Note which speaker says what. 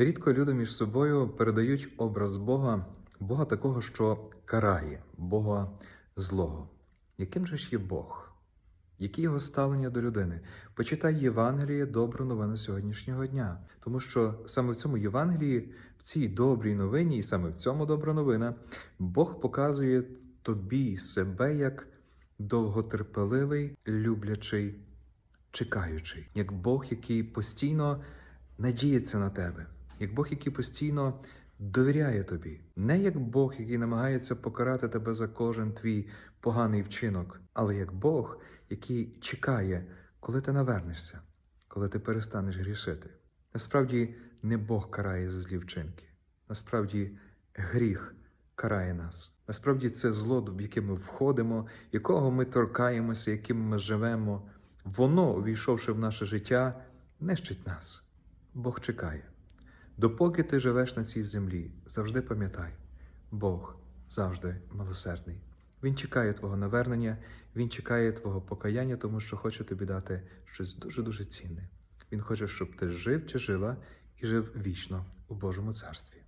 Speaker 1: Нерідко люди між собою передають образ Бога, Бога такого, що карає, Бога злого. Яким же ж є Бог? Які його ставлення до людини? Почитай Євангеліє добру новину сьогоднішнього дня, тому що саме в цьому Євангелії, в цій добрій новині, і саме в цьому добра новина, Бог показує тобі себе як довготерпеливий, люблячий, чекаючий, як Бог, який постійно надіється на тебе, як Бог, який постійно довіряє тобі, не як Бог, який намагається покарати тебе за кожен твій поганий вчинок, але як Бог, який чекає, коли ти навернешся, коли ти перестанеш грішити. Насправді не Бог карає за злі вчинки. Насправді гріх карає нас. Насправді це зло, в яке ми входимо, якого ми торкаємося, яким ми живемо. Воно, увійшовши в наше життя, нищить нас. Бог чекає. Допоки ти живеш на цій землі, завжди пам'ятай, Бог завжди милосердний. Він чекає твого навернення, Він чекає твого покаяння, тому що хоче тобі дати щось дуже-дуже цінне. Він хоче, щоб ти жив чи жила і жив вічно у Божому царстві.